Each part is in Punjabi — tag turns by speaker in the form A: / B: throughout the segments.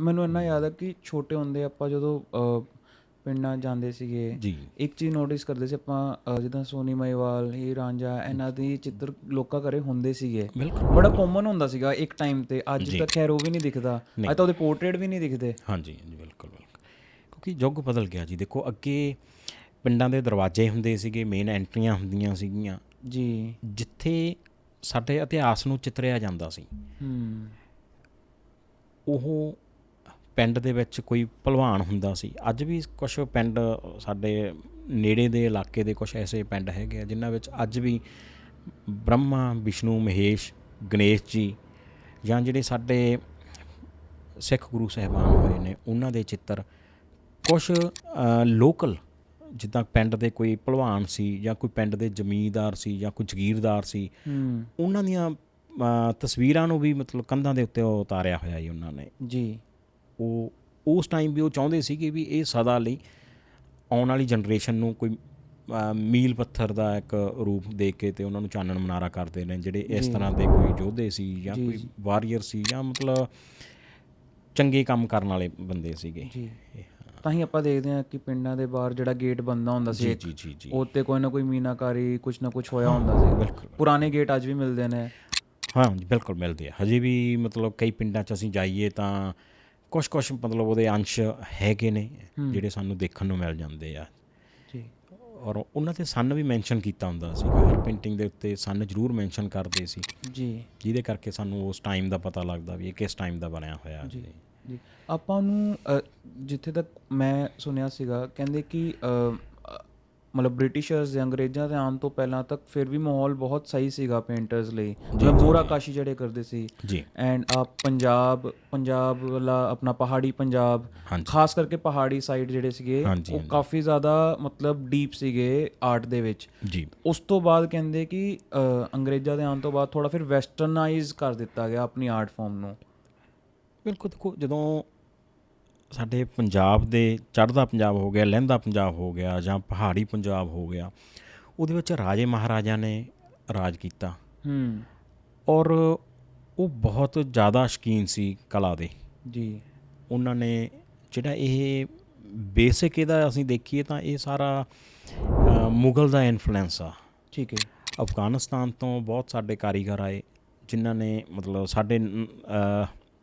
A: ਮੈਨੂੰ ਇੰਨਾ ਯਾਦ ਹੈ ਕਿ ਛੋਟੇ ਹੁੰਦੇ ਆਪਾਂ ਜਦੋਂ ਪਿੰਡਾਂ ਜਾਂਦੇ ਸੀਗੇ ਇੱਕ ਚੀਜ਼ ਨੋਟਿਸ ਕਰਦੇ ਸੀ ਆਪਾਂ ਜਿੱਦਾਂ ਸੋਨੀ ਮਹੀਵਾਲ ਹੀ ਰਾਂਝਾ ਇਹਨਾਂ ਦੀ ਚਿੱਤਰ ਲੋਕਾਂ ਘਰੇ ਹੁੰਦੇ ਸੀਗੇ। ਬੜਾ ਕਾਮਨ ਹੁੰਦਾ ਸੀਗਾ ਇੱਕ ਟਾਈਮ ਤੇ। ਅੱਜ
B: ਜੀ।
A: ਤਾਂ ਖੈਰ ਉਹ ਵੀ ਨਹੀਂ ਦਿਖਦਾ। ਅੱਜ ਤਾਂ ਉਹਦੇ ਪੋਰਟਰੇਟ ਵੀ ਨਹੀਂ ਦਿਖਦੇ।
B: ਹਾਂਜੀ ਹਾਂਜੀ ਬਿਲਕੁਲ ਬਿਲਕੁਲ। ਕਿਉਂਕਿ ਯੁੱਗ ਬਦਲ ਗਿਆ ਜੀ। ਦੇਖੋ ਅੱਗੇ ਪਿੰਡਾਂ ਦੇ ਦਰਵਾਜ਼ੇ ਹੁੰਦੇ ਸੀਗੇ ਮੇਨ ਐਂਟਰੀਆਂ ਹੁੰਦੀਆਂ ਸੀਗੀਆਂ।
A: ਜੀ।
B: ਜਿੱਥੇ ਸਾਡੇ ਇਤਿਹਾਸ ਨੂੰ ਚਿਤਰਿਆ ਜਾਂਦਾ ਸੀ।
A: ਹੂੰ।
B: ਉਹ ਪਿੰਡ ਦੇ ਵਿੱਚ ਕੋਈ ਭਲਵਾਨ ਹੁੰਦਾ ਸੀ। ਅੱਜ ਵੀ ਕੁਝ ਪਿੰਡ ਸਾਡੇ ਨੇੜੇ ਦੇ ਇਲਾਕੇ ਦੇ ਕੁਝ ਐਸੇ ਪਿੰਡ ਹੈਗੇ ਆ ਜਿਨ੍ਹਾਂ ਵਿੱਚ ਅੱਜ ਵੀ ਬ੍ਰਹਮਾ ਵਿਸ਼ਨੂੰ ਮਹੇਸ਼ ਗਣੇਸ਼ ਜੀ ਜਾਂ ਜਿਹੜੇ ਸਾਡੇ ਸਿੱਖ ਗੁਰੂ ਸਾਹਿਬਾਨ ਹੋਏ ਨੇ ਉਹਨਾਂ ਦੇ ਚਿੱਤਰ ਕੁਝ ਲੋਕਲ ਜਿੱਦਾਂ ਪਿੰਡ ਦੇ ਕੋਈ ਭਲਵਾਨ ਸੀ ਜਾਂ ਕੋਈ ਪਿੰਡ ਦੇ ਜ਼ਮੀਂਦਾਰ ਸੀ ਜਾਂ ਕੋਈ ਜ਼ਗੀਰਦਾਰ ਸੀ ਉਹਨਾਂ ਦੀਆਂ ਤਸਵੀਰਾਂ ਨੂੰ ਵੀ ਮਤਲਬ ਕੰਧਾਂ ਦੇ ਉੱਤੇ ਉਤਾਰਿਆ ਹੋਇਆ ਜੀ ਉਹਨਾਂ ਨੇ।
A: ਜੀ।
B: ਉਹ ਉਸ ਟਾਈਮ ਵੀ ਉਹ ਚਾਹੁੰਦੇ ਸੀਗੇ ਵੀ ਇਹ ਸਦਾ ਲਈ ਆਉਣ ਵਾਲੀ ਜਨਰੇਸ਼ਨ ਨੂੰ ਕੋਈ ਮੀਲ ਪੱਥਰ ਦਾ ਇੱਕ ਰੂਪ ਦੇ ਕੇ ਤੇ ਉਹਨਾਂ ਨੂੰ ਚਾਨਣ ਮਨਾਰਾ ਕਰਦੇ ਨੇ ਜਿਹੜੇ ਇਸ। ਤਰ੍ਹਾਂ ਦੇ ਕੋਈ ਯੋਧੇ ਸੀ ਜਾਂ ਕੋਈ। ਵਾਰੀਅਰ ਸੀ ਜਾਂ ਮਤਲਬ ਚੰਗੇ ਕੰਮ ਕਰਨ ਵਾਲੇ ਬੰਦੇ ਸੀਗੇ।
A: ਜੀ। ਤਾਂ ਹੀ ਆਪਾਂ ਦੇਖਦੇ ਹਾਂ ਕਿ ਪਿੰਡਾਂ ਦੇ ਬਾਹਰ ਜਿਹੜਾ ਗੇਟ ਬੰਦਾ ਹੁੰਦਾ ਸੀ
B: ਜੀ
A: ਉੱਤੇ ਕੋਈ ਨਾ ਕੋਈ ਮੀਨਾਕਾਰੀ ਕੁਝ ਨਾ ਕੁਝ ਹੋਇਆ ਹੁੰਦਾ ਸੀ।
B: ਬਿਲਕੁਲ।
A: ਪੁਰਾਣੇ ਗੇਟ ਅੱਜ ਵੀ ਮਿਲਦੇ ਨੇ।
B: ਹਾਂ ਜੀ ਬਿਲਕੁਲ ਮਿਲਦੇ ਆ। ਹਜੇ ਵੀ ਮਤਲਬ ਕਈ ਪਿੰਡਾਂ 'ਚ ਅਸੀਂ ਜਾਈਏ ਤਾਂ ਕੁਝ ਕੁਝ ਮਤਲਬ ਉਹਦੇ ਅੰਸ਼ ਹੈਗੇ ਨੇ। ਜਿਹੜੇ ਸਾਨੂੰ ਦੇਖਣ ਨੂੰ ਮਿਲ ਜਾਂਦੇ ਆ।
A: ਜੀ।
B: ਔਰ ਉਹਨਾਂ ਤੇ ਸਨ ਵੀ ਮੈਂਸ਼ਨ ਕੀਤਾ ਹੁੰਦਾ ਸੀਗਾ ਹਰ ਪੇਂਟਿੰਗ ਦੇ ਉੱਤੇ ਸਨ ਜ਼ਰੂਰ ਮੈਂਸ਼ਨ ਕਰਦੇ ਸੀ।
A: ਜੀ।
B: ਜਿਹਦੇ ਕਰਕੇ ਸਾਨੂੰ ਉਸ ਟਾਈਮ ਦਾ ਪਤਾ ਲੱਗਦਾ ਵੀ ਇਹ ਕਿਸ ਟਾਈਮ ਦਾ ਬਣਿਆ ਹੋਇਆ
A: ਜੀ
B: ਜੀ।
A: ਆਪਾਂ ਨੂੰ ਜਿੱਥੇ ਤੱਕ ਮੈਂ ਸੁਣਿਆ ਸੀਗਾ ਕਹਿੰਦੇ ਕਿ ਮਤਲਬ ਬ੍ਰਿਟਿਸ਼ਰਸ ਜਾਂ ਅੰਗਰੇਜ਼ਾਂ ਦੇ ਆਉਣ ਤੋਂ ਪਹਿਲਾਂ ਤੱਕ ਫਿਰ ਵੀ ਮਾਹੌਲ ਬਹੁਤ ਸਹੀ ਸੀਗਾ ਪੇਂਟਰਸ ਲਈ। ਜਿਵੇਂ ਮੋਰਾ ਕਾਸ਼ੀ ਜਿਹੜੇ ਕਰਦੇ ਸੀ।
B: ਜੀ।
A: ਐਂਡ ਆ ਪੰਜਾਬ ਪੰਜਾਬ ਵਾਲਾ ਆਪਣਾ ਪਹਾੜੀ ਪੰਜਾਬ ਖਾਸ ਕਰਕੇ ਪਹਾੜੀ ਸਾਈਡ ਜਿਹੜੇ ਸੀਗੇ ਉਹ। ਕਾਫੀ ਜ਼ਿਆਦਾ ਮਤਲਬ ਡੀਪ ਸੀਗੇ ਆਰਟ ਦੇ ਵਿੱਚ।
B: ਜੀ।
A: ਉਸ ਤੋਂ ਬਾਅਦ ਕਹਿੰਦੇ ਕਿ ਅ, ਅੰਗਰੇਜ਼ਾਂ ਦੇ ਆਉਣ ਤੋਂ ਬਾਅਦ ਥੋੜਾ ਫਿਰ ਵੈਸਟਰਨਾਈਜ਼ ਕਰ ਦਿੱਤਾ ਗਿਆ ਆਪਣੀ ਆਰਟ ਫਾਰਮ ਨੂੰ।
B: ਬਿਲਕੁਲ ਦੇਖੋ ਜਦੋਂ ਸਾਡੇ ਪੰਜਾਬ ਦੇ ਚੜ੍ਹਦਾ ਪੰਜਾਬ ਹੋ ਗਿਆ ਲਹਿੰਦਾ ਪੰਜਾਬ ਹੋ ਗਿਆ ਜਾਂ ਪਹਾੜੀ ਪੰਜਾਬ ਹੋ ਗਿਆ ਉਹਦੇ ਵਿੱਚ ਰਾਜੇ ਮਹਾਰਾਜਾ ਨੇ ਰਾਜ ਕੀਤਾ।
A: ਹੂੰ।
B: ਔਰ ਉਹ ਬਹੁਤ ਜ਼ਿਆਦਾ ਸ਼ਕੀਨ ਸੀ ਕਲਾ ਦੇ।
A: ਜੀ।
B: ਉਹਨਾਂ ਨੇ ਜਿਹੜਾ ਇਹ ਬੇਸਿਕ ਇਹਦਾ ਅਸੀਂ ਦੇਖੀਏ ਤਾਂ ਇਹ ਸਾਰਾ ਮੁਗਲ ਦਾ ਇਨਫਲੂਐਂਸ ਆ।
A: ਠੀਕ ਹੈ।
B: ਅਫਗਾਨਿਸਤਾਨ ਤੋਂ ਬਹੁਤ ਸਾਡੇ ਕਾਰੀਗਰ ਆਏ ਜਿਨ੍ਹਾਂ ਨੇ ਮਤਲਬ ਸਾਡੇ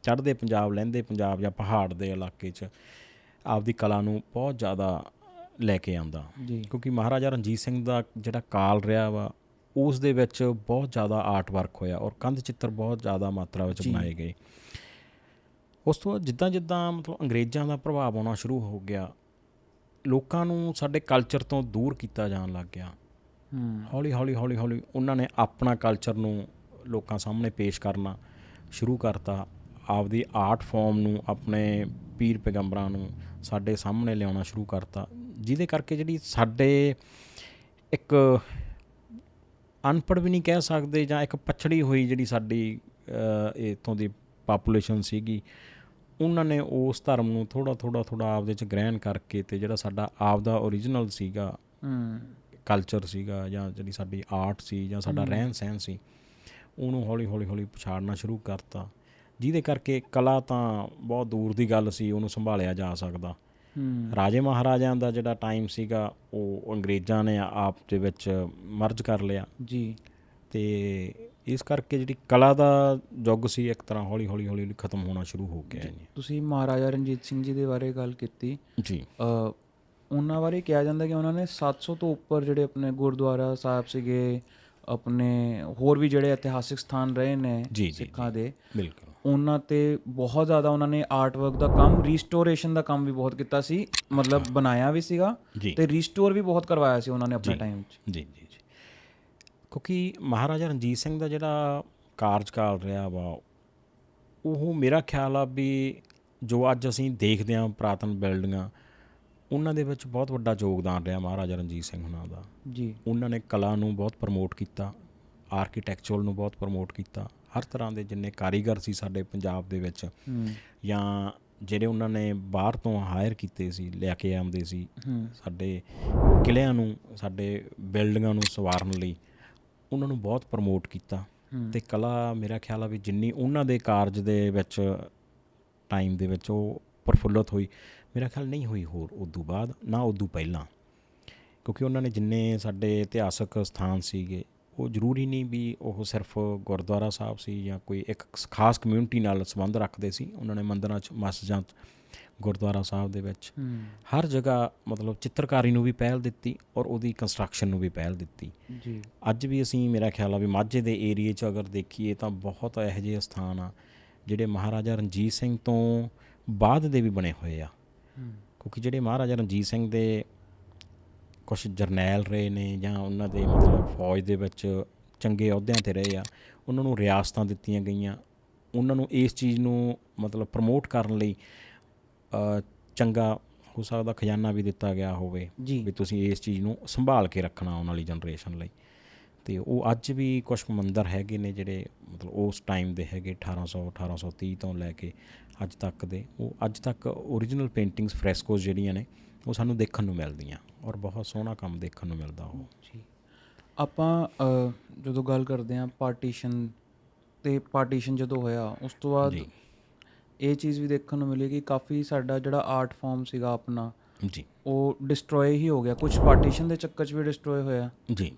B: ਚੜ੍ਹਦੇ ਪੰਜਾਬ ਲਹਿੰਦੇ ਪੰਜਾਬ ਜਾਂ ਪਹਾੜ ਦੇ ਇਲਾਕੇ 'ਚ ਆਪਦੀ ਕਲਾ ਨੂੰ ਬਹੁਤ ਜ਼ਿਆਦਾ ਲੈ ਕੇ ਆਂਦਾ ਕਿਉਂਕਿ ਮਹਾਰਾਜਾ ਰਣਜੀਤ ਸਿੰਘ ਦਾ ਜਿਹੜਾ ਕਾਲ ਰਿਹਾ ਵਾ ਉਸ ਦੇ ਵਿੱਚ ਬਹੁਤ ਜ਼ਿਆਦਾ ਆਰਟ ਵਰਕ ਹੋਇਆ ਔਰ ਕੰਧ ਚਿੱਤਰ ਬਹੁਤ ਜ਼ਿਆਦਾ ਮਾਤਰਾ ਵਿੱਚ। ਬਣਾਏ ਗਏ। ਉਸ ਤੋਂ ਬਾਅਦ ਜਿੱਦਾਂ ਜਿੱਦਾਂ ਮਤਲਬ ਅੰਗਰੇਜ਼ਾਂ ਦਾ ਪ੍ਰਭਾਵ ਆਉਣਾ ਸ਼ੁਰੂ ਹੋ ਗਿਆ ਲੋਕਾਂ ਨੂੰ ਸਾਡੇ ਕਲਚਰ ਤੋਂ ਦੂਰ ਕੀਤਾ ਜਾਣ ਲੱਗ ਗਿਆ। ਹੌਲੀ ਹੌਲੀ ਹੌਲੀ ਹੌਲੀ ਉਹਨਾਂ ਨੇ ਆਪਣਾ ਕਲਚਰ ਨੂੰ ਲੋਕਾਂ ਸਾਹਮਣੇ ਪੇਸ਼ ਕਰਨਾ ਸ਼ੁਰੂ ਕਰਤਾ। ਆਪਦੀ ਆਰਟ ਫਾਰਮ ਨੂੰ ਆਪਣੇ ਪੀਰ ਪੈਗੰਬਰਾਂ ਨੂੰ ਸਾਡੇ ਸਾਹਮਣੇ ਲਿਆਉਣਾ ਸ਼ੁਰੂ ਕਰਤਾ। ਜਿਹਦੇ ਕਰਕੇ ਜਿਹੜੀ ਸਾਡੇ ਇੱਕ ਅਨਪੜ੍ਹ ਵੀ ਨਹੀਂ ਕਹਿ ਸਕਦੇ ਜਾਂ ਇੱਕ ਪਛੜੀ ਹੋਈ ਜਿਹੜੀ ਸਾਡੀ ਇੱਥੋਂ ਦੀ ਪਾਪੂਲੇਸ਼ਨ ਸੀਗੀ ਉਹਨਾਂ ਨੇ ਉਸ ਧਰਮ ਨੂੰ ਥੋੜਾ ਥੋੜਾ ਥੋੜਾ ਆਪਦੇ ਚ ਗ੍ਰਹਿਣ ਕਰਕੇ ਤੇ ਜਿਹੜਾ ਸਾਡਾ ਆਪਦਾ ਓਰੀਜਨਲ ਸੀਗਾ ਕਲਚਰ ਸੀਗਾ ਜਾਂ ਜਿਹੜੀ ਸਾਡੀ ਆਰਟ ਸੀ ਜਾਂ ਸਾਡਾ ਰਹਿਣ ਸਹਿਣ ਸੀ ਉਹਨੂੰ ਹੌਲੀ ਹੌਲੀ ਹੌਲੀ ਪਛਾੜਨਾ ਸ਼ੁਰੂ ਕਰਤਾ। ਜਿਹਦੇ ਕਰਕੇ ਕਲਾ ਤਾਂ ਬਹੁਤ ਦੂਰ ਦੀ ਗੱਲ ਸੀ ਉਹਨੂੰ ਸੰਭਾਲਿਆ ਜਾ ਸਕਦਾ। ਰਾਜੇ ਮਹਾਰਾਜਿਆਂ ਦਾ ਜਿਹੜਾ ਟਾਈਮ ਸੀਗਾ ਉਹ ਅੰਗਰੇਜ਼ਾਂ ਨੇ ਆਪ ਦੇ ਵਿੱਚ ਮਰਜ ਕਰ ਲਿਆ।
A: ਜੀ।
B: ਤੇ ਇਸ ਕਰਕੇ ਜਿਹੜੀ ਕਲਾ ਦਾ ਯੁੱਗ ਸੀ ਇੱਕ ਤਰ੍ਹਾਂ ਹੌਲੀ ਹੌਲੀ ਹੌਲੀ ਹੌਲੀ ਖਤਮ ਹੋਣਾ ਸ਼ੁਰੂ ਹੋ ਗਿਆ ਜੀ।
A: ਤੁਸੀਂ ਮਹਾਰਾਜਾ ਰਣਜੀਤ ਸਿੰਘ ਜੀ ਦੇ ਬਾਰੇ ਗੱਲ ਕੀਤੀ।
B: ਜੀ।
A: ਅ, ਉਹਨਾਂ ਬਾਰੇ ਕਿਹਾ ਜਾਂਦਾ ਕਿ ਉਹਨਾਂ ਨੇ 700 ਤੋਂ ਉੱਪਰ ਜਿਹੜੇ ਆਪਣੇ ਗੁਰਦੁਆਰਾ ਸਾਹਿਬ ਸੀਗੇ ਆਪਣੇ ਹੋਰ ਵੀ ਜਿਹੜੇ ਇਤਿਹਾਸਿਕ ਸਥਾਨ ਰਹੇ ਨੇ ਸਿੱਖਾਂ ਦੇ
B: ਬਿਲਕੁਲ।
A: ਉਹਨਾਂ ਤੇ ਬਹੁਤ ਜ਼ਿਆਦਾ ਉਹਨਾਂ ਨੇ ਆਰਟ ਵਰਕ ਦਾ ਕੰਮ ਰੀਸਟੋਰੇਸ਼ਨ ਦਾ ਕੰਮ ਵੀ ਬਹੁਤ ਕੀਤਾ ਸੀ ਮਤਲਬ ਬਣਾਇਆ ਵੀ ਸੀਗਾ ਤੇ ਰੀਸਟੋਰ ਵੀ ਬਹੁਤ ਕਰਵਾਇਆ ਸੀ ਉਹਨਾਂ ਨੇ ਆਪਣੇ ਟਾਈਮ 'ਚ।
B: ਜੀ ਜੀ ਜੀ। ਕਿਉਂਕਿ ਮਹਾਰਾਜਾ ਰਣਜੀਤ ਸਿੰਘ ਦਾ ਜਿਹੜਾ ਕਾਰਜਕਾਲ ਰਿਹਾ ਵਾ ਉਹ ਮੇਰਾ ਖਿਆਲ ਆ ਵੀ ਜੋ ਅੱਜ ਅਸੀਂ ਦੇਖਦੇ ਹਾਂ ਪ੍ਰਾਤਨ ਬਿਲਡਿੰਗਾਂ ਉਹਨਾਂ ਦੇ ਵਿੱਚ ਬਹੁਤ ਵੱਡਾ ਯੋਗਦਾਨ ਰਿਹਾ ਮਹਾਰਾਜਾ ਰਣਜੀਤ ਸਿੰਘ ਹੁਣਾਂ ਦਾ।
A: ਜੀ।
B: ਉਹਨਾਂ ਨੇ ਕਲਾ ਨੂੰ ਬਹੁਤ ਪ੍ਰਮੋਟ ਕੀਤਾ ਆਰਕੀਟੈਕਚਰਲ ਨੂੰ ਬਹੁਤ ਪ੍ਰਮੋਟ ਕੀਤਾ। ਹਰ ਤਰ੍ਹਾਂ ਦੇ ਜਿੰਨੇ ਕਾਰੀਗਰ ਸੀ ਸਾਡੇ ਪੰਜਾਬ ਦੇ ਵਿੱਚ ਜਾਂ ਜਿਹੜੇ ਉਹਨਾਂ ਨੇ ਬਾਹਰ ਤੋਂ ਹਾਇਰ ਕੀਤੇ ਸੀ ਲਿਆ ਕੇ ਆਉਂਦੇ ਸੀ ਸਾਡੇ ਕਿਲਿਆਂ ਨੂੰ ਸਾਡੇ ਬਿਲਡਿੰਗਾਂ ਨੂੰ ਸਵਾਰਨ ਲਈ ਉਹਨਾਂ ਨੂੰ ਬਹੁਤ ਪ੍ਰਮੋਟ ਕੀਤਾ। ਤੇ ਕਲਾ ਮੇਰਾ ਖਿਆਲ ਆ ਵੀ ਜਿੰਨੀ ਉਹਨਾਂ ਦੇ ਕਾਰਜ ਦੇ ਵਿੱਚ ਟਾਈਮ ਦੇ ਵਿੱਚ ਉਹ ਪ੍ਰਫੁੱਲਤ ਹੋਈ ਮੇਰਾ ਖਿਆਲ ਨਹੀਂ ਹੋਈ ਹੋਰ ਉਦੋਂ ਬਾਅਦ ਨਾ ਉਦੋਂ ਪਹਿਲਾਂ। ਕਿਉਂਕਿ ਉਹਨਾਂ ਨੇ ਜਿੰਨੇ ਸਾਡੇ ਇਤਿਹਾਸਕ ਸਥਾਨ ਸੀਗੇ ਉਹ ਜ਼ਰੂਰੀ ਨਹੀਂ ਵੀ ਉਹ ਸਿਰਫ ਗੁਰਦੁਆਰਾ ਸਾਹਿਬ ਸੀ ਜਾਂ ਕੋਈ ਇੱਕ ਖਾਸ ਕਮਿਊਨਿਟੀ ਨਾਲ ਸੰਬੰਧ ਰੱਖਦੇ ਸੀ। ਉਹਨਾਂ ਨੇ ਮੰਦਰਾਂ 'ਚ ਮਸਜਿਦਾਂ 'ਚ ਗੁਰਦੁਆਰਾ ਸਾਹਿਬ ਦੇ ਵਿੱਚ ਹਰ ਜਗ੍ਹਾ ਮਤਲਬ ਚਿੱਤਰਕਾਰੀ ਨੂੰ ਵੀ ਪਹਿਲ ਦਿੱਤੀ ਔਰ ਉਹਦੀ ਕੰਸਟਰਕਸ਼ਨ ਨੂੰ ਵੀ ਪਹਿਲ ਦਿੱਤੀ।
A: ਜੀ।
B: ਅੱਜ ਵੀ ਅਸੀਂ ਮੇਰਾ ਖਿਆਲ ਆ ਵੀ ਮਾਝੇ ਦੇ ਏਰੀਏ 'ਚ ਅਗਰ ਦੇਖੀਏ ਤਾਂ ਬਹੁਤ ਇਹੋ ਜਿਹੇ ਸਥਾਨ ਆ ਜਿਹੜੇ ਮਹਾਰਾਜਾ ਰਣਜੀਤ ਸਿੰਘ ਤੋਂ ਬਾਅਦ ਦੇ ਵੀ ਬਣੇ ਹੋਏ ਆ। ਕਿਉਂਕਿ ਜਿਹੜੇ ਮਹਾਰਾਜਾ ਰਣਜੀਤ ਸਿੰਘ ਦੇ ਕੁਝ ਜਰਨੈਲ ਰਹੇ ਨੇ ਜਾਂ ਉਹਨਾਂ ਦੇ ਮਤਲਬ ਫੌਜ ਦੇ ਵਿੱਚ ਚੰਗੇ ਅਹੁਦਿਆਂ ਤੇ ਰਹੇ ਆ ਉਹਨਾਂ ਨੂੰ ਰਿਆਸਤਾਂ ਦਿੱਤੀਆਂ ਗਈਆਂ। ਉਹਨਾਂ ਨੂੰ ਇਸ ਚੀਜ਼ ਨੂੰ ਮਤਲਬ ਪ੍ਰਮੋਟ ਕਰਨ ਲਈ ਚੰਗਾ ਹੋ ਸਕਦਾ ਖਜ਼ਾਨਾ ਵੀ ਦਿੱਤਾ ਗਿਆ ਹੋਵੇ ਵੀ ਤੁਸੀਂ ਇਸ ਚੀਜ਼ ਨੂੰ ਸੰਭਾਲ ਕੇ ਰੱਖਣਾ ਆਉਣ ਵਾਲੀ ਜਨਰੇਸ਼ਨ ਲਈ। ਤੇ ਉਹ ਅੱਜ ਵੀ ਕੁਝ ਮੰਦਰ ਹੈਗੇ ਨੇ ਜਿਹੜੇ ਮਤਲਬ ਉਸ ਟਾਈਮ ਦੇ ਹੈਗੇ 1800 1830 ਤੋਂ ਲੈ ਕੇ ਅੱਜ ਤੱਕ ਦੇ। ਉਹ ਅੱਜ ਤੱਕ ਓਰੀਜਨਲ ਪੇਂਟਿੰਗਸ ਫ੍ਰੈਸਕੋਸ ਜਿਹੜੀਆਂ ਨੇ ਉਹ ਸਾਨੂੰ ਦੇਖਣ ਨੂੰ ਮਿਲਦੀਆਂ ਔਰ ਬਹੁਤ ਸੋਹਣਾ ਕੰਮ ਦੇਖਣ ਨੂੰ ਮਿਲਦਾ ਉਹ।
A: ਜੀ। ਆਪਾਂ ਜਦੋਂ ਗੱਲ ਕਰਦੇ ਹਾਂ ਪਾਰਟੀਸ਼ਨ ਤੇ ਪਾਰਟੀਸ਼ਨ ਜਦੋਂ ਹੋਇਆ ਉਸ ਤੋਂ ਬਾਅਦ ਇਹ ਚੀਜ਼ ਵੀ ਦੇਖਣ ਨੂੰ ਮਿਲੀ ਕਿ ਕਾਫੀ ਸਾਡਾ ਜਿਹੜਾ ਆਰਟ ਫਾਰਮ ਸੀਗਾ ਆਪਣਾ
B: ਜੀ।
A: ਉਹ ਡਿਸਟਰੋਏ ਹੀ ਹੋ ਗਿਆ। ਕੁਝ ਪਾਰਟੀਸ਼ਨ ਦੇ ਚੱਕਰ 'ਚ ਵੀ ਡਿਸਟਰੋਏ ਹੋਇਆ।
B: ਜੀ।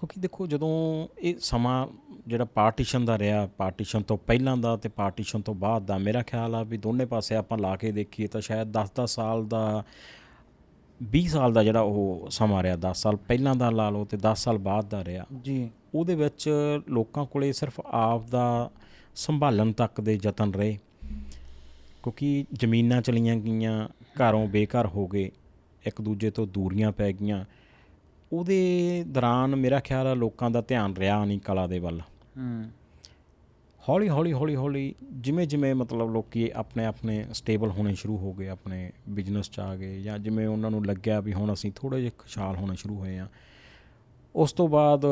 B: ਕਿਉਂਕਿ ਦੇਖੋ ਜਦੋਂ ਇਹ ਸਮਾਂ ਜਿਹੜਾ ਪਾਰਟੀਸ਼ਨ ਦਾ ਰਿਹਾ ਪਾਰਟੀਸ਼ਨ ਤੋਂ ਪਹਿਲਾਂ ਦਾ ਤੇ ਪਾਰਟੀਸ਼ਨ ਤੋਂ ਬਾਅਦ ਦਾ ਮੇਰਾ ਖਿਆਲ ਆ ਵੀ ਦੋਨੇ ਪਾਸੇ ਆਪਾਂ ਲਾ ਕੇ ਦੇਖੀਏ ਤਾਂ ਸ਼ਾਇਦ 10-10 ਸਾਲ ਦਾ 20 ਸਾਲ ਦਾ ਜਿਹੜਾ ਉਹ ਸਮਾਂ ਰਿਹਾ 10 ਸਾਲ ਪਹਿਲਾਂ ਦਾ ਲਾ ਲਓ ਤੇ 10 ਸਾਲ ਬਾਅਦ ਦਾ ਰਿਹਾ।
A: ਜੀ।
B: ਉਹਦੇ ਵਿੱਚ ਲੋਕਾਂ ਕੋਲੇ ਸਿਰਫ ਆਪ ਦਾ ਸੰਭਾਲਣ ਤੱਕ ਦੇ ਯਤਨ ਰਹੇ। ਕਿਉਂਕਿ ਜ਼ਮੀਨਾਂ ਚਲੀਆਂ ਗਈਆਂ ਘਰੋਂ ਬੇਘਰ ਹੋ ਗਏ ਇੱਕ ਦੂਜੇ ਤੋਂ ਦੂਰੀਆਂ ਪੈ ਗਈਆਂ। ਉਹਦੇ ਦੌਰਾਨ ਮੇਰਾ ਖਿਆਲ ਆ ਲੋਕਾਂ ਦਾ ਧਿਆਨ ਰਿਹਾ ਨਹੀਂ ਕਲਾ ਦੇ ਵੱਲ।
A: ਹੂੰ।
B: ਹੌਲੀ ਹੌਲੀ ਹੌਲੀ ਹੌਲੀ ਜਿਵੇਂ ਜਿਵੇਂ ਮਤਲਬ ਲੋਕੀ ਆਪਣੇ ਆਪਣੇ ਸਟੇਬਲ ਹੋਣੇ ਸ਼ੁਰੂ ਹੋ ਗਏ ਆਪਣੇ ਬਿਜ਼ਨਸ 'ਚ ਆ ਗਏ ਜਾਂ ਜਿਵੇਂ ਉਹਨਾਂ ਨੂੰ ਲੱਗਿਆ ਵੀ ਹੁਣ ਅਸੀਂ ਥੋੜੇ ਜਿਹੇ ਖੁਸ਼ਹਾਲ ਹੋਣੇ ਸ਼ੁਰੂ ਹੋਏ ਆ ਉਸ ਤੋਂ ਬਾਅਦ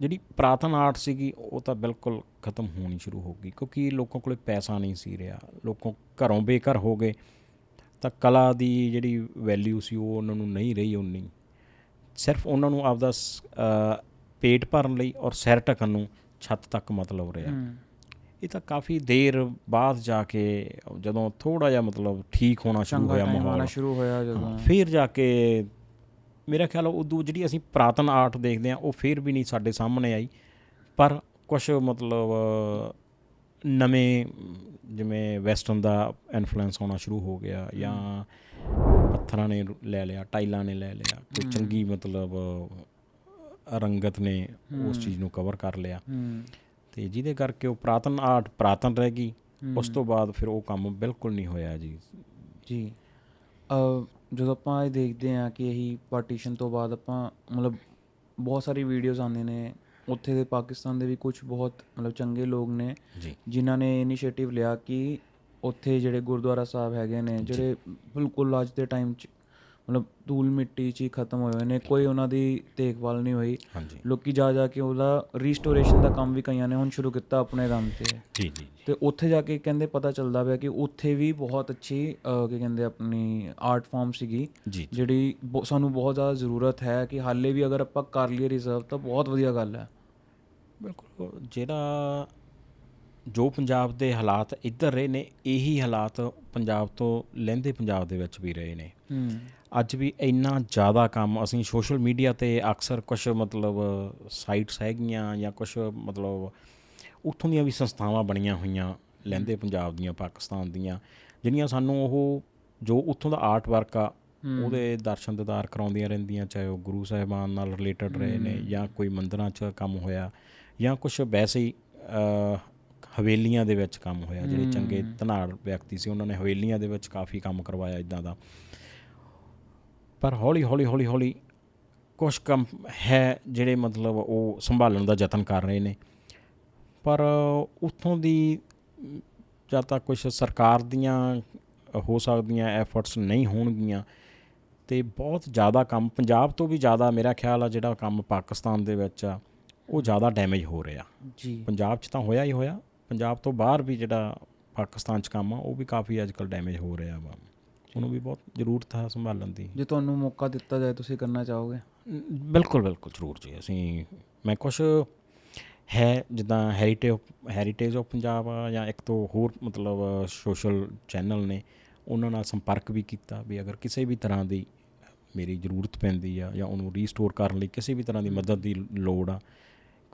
B: ਜਿਹੜੀ ਪ੍ਰਾਤਨ ਆਰਟ ਸੀਗੀ ਉਹ ਤਾਂ ਬਿਲਕੁਲ ਖਤਮ ਹੋਣੀ ਸ਼ੁਰੂ ਹੋ ਗਈ ਕਿਉਂਕਿ ਲੋਕਾਂ ਕੋਲੇ ਪੈਸਾ ਨਹੀਂ ਸੀ ਰਿਹਾ। ਲੋਕਾਂ ਘਰੋਂ ਬੇਘਰ ਹੋ ਗਏ ਤਾਂ ਕਲਾ ਦੀ ਜਿਹੜੀ ਵੈਲਿਊ ਸੀ ਉਹ ਉਹਨਾਂ ਨੂੰ ਨਹੀਂ ਰਹੀ ਉਨੀ। ਸਿਰਫ ਉਹਨਾਂ ਨੂੰ ਆਪਦਾ ਪੇਟ ਭਰਨ ਲਈ ਔਰ ਸਿਰ ਢਕਣ ਨੂੰ ਛੱਤ ਤੱਕ ਮਤਲਬ ਰਿਹਾ। ਇਹ ਤਾਂ ਕਾਫੀ ਦੇਰ ਬਾਅਦ ਜਾ ਕੇ ਜਦੋਂ ਥੋੜਾ ਜਿਹਾ ਮਤਲਬ ਠੀਕ ਹੋਣਾ ਸ਼ੁਰੂ ਹੋਇਆ ਮਾਹੌਲ।
A: ਸ਼ੁਰੂ ਹੋਇਆ ਜਦੋਂ।
B: ਫਿਰ ਜਾ ਕੇ ਮੇਰਾ ਖਿਆਲ ਉਦੋਂ ਜਿਹੜੀ ਅਸੀਂ ਪ੍ਰਾਤਨ ਆਰਟ ਦੇਖਦੇ ਆ ਉਹ ਫਿਰ ਵੀ ਨਹੀਂ ਸਾਡੇ ਸਾਹਮਣੇ ਆਈ। ਪਰ ਕੁਝ ਮਤਲਬ ਨਵੇਂ ਜਿਵੇਂ ਵੈਸਟਰਨ ਦਾ ਇਨਫਲੂਐਂਸ ਆਉਣਾ ਸ਼ੁਰੂ ਹੋ ਗਿਆ ਜਾਂ ਪੱਥਰਾਂ ਨੇ ਲੈ ਲਿਆ ਟਾਈਲਾਂ ਨੇ ਲੈ ਲਿਆ ਕੋਈ ਚੰਗੀ ਮਤਲਬ ਰੰਗਤ ਨੇ ਉਸ ਚੀਜ਼ ਨੂੰ ਕਵਰ ਕਰ ਲਿਆ। ਤੇ ਜਿਹਦੇ ਕਰਕੇ ਉਹ ਪ੍ਰਾਤਨ ਆਰਟ ਪ੍ਰਾਤਨ ਰਹਿ ਗਈ ਉਸ ਤੋਂ ਬਾਅਦ ਫਿਰ ਉਹ ਕੰਮ ਬਿਲਕੁਲ ਨਹੀਂ ਹੋਇਆ ਜੀ।
A: ਜੀ। ਅ ਜਦੋਂ ਆਪਾਂ ਇਹ ਦੇਖਦੇ ਹਾਂ ਕਿ ਇਹੀ ਪਾਰਟੀਸ਼ਨ ਤੋਂ ਬਾਅਦ ਆਪਾਂ ਮਤਲਬ ਬਹੁਤ ਸਾਰੀ ਵੀਡੀਓਜ਼ ਆਉਂਦੇ ਨੇ ਉੱਥੇ ਦੇ ਪਾਕਿਸਤਾਨ ਦੇ ਵੀ ਕੁਝ ਬਹੁਤ ਮਤਲਬ ਚੰਗੇ ਲੋਕ ਨੇ ਜਿਨ੍ਹਾਂ ਨੇ ਇਨੀਸ਼ੀਏਟਿਵ ਲਿਆ ਕਿ ਉੱਥੇ ਜਿਹੜੇ ਗੁਰਦੁਆਰਾ ਸਾਹਿਬ ਹੈਗੇ ਨੇ ਜਿਹੜੇ ਬਿਲਕੁਲ ਅੱਜ ਦੇ ਟਾਈਮ 'ਚ ਮਤਲਬ ਧੂਲ ਮਿੱਟੀ 'ਚ ਹੀ ਖਤਮ ਹੋਏ ਹੋਏ ਨੇ ਕੋਈ ਉਹਨਾਂ ਦੀ ਦੇਖਭਾਲ ਨਹੀਂ ਹੋਈ।
B: ਹਾਂਜੀ।
A: ਲੋਕੀ ਜਾ ਜਾ ਕੇ ਉਹਦਾ ਰੀਸਟੋਰੇਸ਼ਨ ਦਾ ਕੰਮ ਵੀ ਕਈਆਂ ਨੇ ਹੁਣ ਸ਼ੁਰੂ ਕੀਤਾ ਆਪਣੇ ਦਮ ਤੇ।
B: ਜੀ ਜੀ
A: ਤੇ ਉੱਥੇ ਜਾ ਕੇ ਕਹਿੰਦੇ ਪਤਾ ਚੱਲਦਾ ਪਿਆ ਕਿ ਉੱਥੇ ਵੀ ਬਹੁਤ ਅੱਛੀ ਕੀ ਕਹਿੰਦੇ ਆਪਣੀ ਆਰਟ ਫਾਰਮ ਸੀਗੀ। ਜਿਹੜੀ ਬਹੁ- ਸਾਨੂੰ ਬਹੁਤ ਜ਼ਿਆਦਾ ਜ਼ਰੂਰਤ ਹੈ ਕਿ ਹਾਲੇ ਵੀ ਅਗਰ ਆਪਾਂ ਕਰ ਲਈਏ ਰਿਜ਼ਰਵ ਤਾਂ ਬਹੁਤ ਵਧੀਆ ਗੱਲ ਹੈ।
B: ਬਿਲਕੁਲ ਜਿਹੜਾ ਜੋ ਪੰਜਾਬ ਦੇ ਹਾਲਾਤ ਇੱਧਰ ਰਹੇ ਨੇ ਇਹੀ ਹਾਲਾਤ ਪੰਜਾਬ ਤੋਂ ਲਹਿੰਦੇ ਪੰਜਾਬ ਦੇ ਵਿੱਚ ਵੀ ਰਹੇ ਨੇ। ਅੱਜ ਵੀ ਇੰਨਾ ਜ਼ਿਆਦਾ ਕੰਮ ਅਸੀਂ ਸੋਸ਼ਲ ਮੀਡੀਆ ਤੇ ਅਕਸਰ ਕੁਝ ਮਤਲਬ ਸਾਈਟਸ ਹੈਗੀਆਂ ਜਾਂ ਕੁਝ ਮਤਲਬ ਉੱਥੋਂ ਦੀਆਂ ਵੀ ਸੰਸਥਾਵਾਂ ਬਣੀਆਂ ਹੋਈਆਂ ਲਹਿੰਦੇ ਪੰਜਾਬ ਦੀਆਂ ਪਾਕਿਸਤਾਨ ਦੀਆਂ ਜਿਹੜੀਆਂ ਸਾਨੂੰ ਉਹ ਜੋ ਉੱਥੋਂ ਦਾ ਆਰਟ ਵਰਕ ਆ ਉਹਦੇ ਦਰਸ਼ਨ ਦਿਦਾਰ ਕਰਾਉਂਦੀਆਂ ਰਹਿੰਦੀਆਂ ਚਾਹੇ ਉਹ ਗੁਰੂ ਸਾਹਿਬਾਨ ਨਾਲ ਰਿਲੇਟਡ ਰਹੇ ਨੇ ਜਾਂ ਕੋਈ ਮੰਦਰਾਂ 'ਚ ਕੰਮ ਹੋਇਆ ਜਾਂ ਕੁਝ ਵੈਸੇ ਹੀ ਹਵੇਲੀਆਂ ਦੇ ਵਿੱਚ ਕੰਮ ਹੋਇਆ ਜਿਹੜੇ ਚੰਗੇ ਧਨਾੜ ਵਿਅਕਤੀ ਸੀ ਉਹਨਾਂ ਨੇ ਹਵੇਲੀਆਂ ਦੇ ਵਿੱਚ ਕਾਫੀ ਕੰਮ ਕਰਵਾਇਆ ਇਦਾਂ ਦਾ। ਪਰ ਹੌਲੀ ਹੌਲੀ ਹੌਲੀ ਹੌਲੀ ਕੁਝ ਕੰਮ ਹੈ ਜਿਹੜੇ ਮਤਲਬ ਉਹ ਸੰਭਾਲਣ ਦਾ ਯਤਨ ਕਰ ਰਹੇ ਨੇ। ਪਰ ਉੱਥੋਂ ਦੀ ਜਦ ਤੱਕ ਕੁਝ ਸਰਕਾਰ ਦੀਆਂ ਹੋ ਸਕਦੀਆਂ ਐਫਰਟਸ ਨਹੀਂ ਹੋਣਗੀਆਂ ਤੇ ਬਹੁਤ ਜ਼ਿਆਦਾ ਕੰਮ ਪੰਜਾਬ ਤੋਂ ਵੀ ਜ਼ਿਆਦਾ ਮੇਰਾ ਖਿਆਲ ਆ ਜਿਹੜਾ ਕੰਮ ਪਾਕਿਸਤਾਨ ਦੇ ਵਿੱਚ ਆ ਉਹ ਜ਼ਿਆਦਾ ਡੈਮੇਜ ਹੋ ਰਿਹਾ।
A: ਜੀ।
B: ਪੰਜਾਬ 'ਚ ਤਾਂ ਹੋਇਆ ਹੀ ਹੋਇਆ। ਪੰਜਾਬ ਤੋਂ ਬਾਹਰ ਵੀ ਜਿਹੜਾ ਪਾਕਿਸਤਾਨ 'ਚ ਕੰਮ ਆ ਉਹ ਵੀ ਕਾਫੀ ਅੱਜਕੱਲ ਡੈਮੇਜ ਹੋ ਰਿਹਾ ਵਾ। ਉਹਨੂੰ ਵੀ ਬਹੁਤ ਜ਼ਰੂਰਤ ਹੈ ਸੰਭਾਲਣ ਦੀ।
A: ਜੇ ਤੁਹਾਨੂੰ ਮੌਕਾ ਦਿੱਤਾ ਜਾਏ ਤੁਸੀਂ ਕਰਨਾ ਚਾਹੋਗੇ?
B: ਬਿਲਕੁਲ ਬਿਲਕੁਲ ਜ਼ਰੂਰ ਜੀ। ਅਸੀਂ ਮੈਂ ਕੁਝ ਹੈ ਜਿੱਦਾਂ ਹੈਰੀਟੇਜ ਹੈਰੀਟੇਜ ਆਫ ਪੰਜਾਬ ਆ ਜਾਂ ਇੱਕ ਤੋਂ ਹੋਰ ਮਤਲਬ ਸੋਸ਼ਲ ਚੈਨਲ ਨੇ ਉਹਨਾਂ ਨਾਲ ਸੰਪਰਕ ਵੀ ਕੀਤਾ ਵੀ ਅਗਰ ਕਿਸੇ ਵੀ ਤਰ੍ਹਾਂ ਦੀ ਮੇਰੀ ਜ਼ਰੂਰਤ ਪੈਂਦੀ ਆ ਜਾਂ ਉਹਨੂੰ ਰੀਸਟੋਰ ਕਰਨ ਲਈ ਕਿਸੇ ਵੀ ਤਰ੍ਹਾਂ ਦੀ ਮਦਦ ਦੀ ਲੋੜ ਆ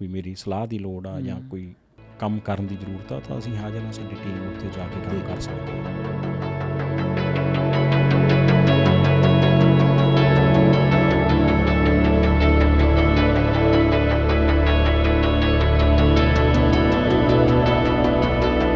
B: ਕੋਈ ਮੇਰੀ ਸਲਾਹ ਦੀ ਲੋੜ ਆ ਜਾਂ ਕੋਈ ਕੰਮ ਕਰਨ ਦੀ ਜ਼ਰੂਰਤ ਆ ਤਾਂ ਅਸੀਂ ਹਾਜ਼ਰ ਹਾਂ ਸਾਡੀ ਟੀਮ ਉੱਥੇ ਜਾ ਕੇ ਕੰਮ ਕਰ ਸਕਦੇ ਹਾਂ।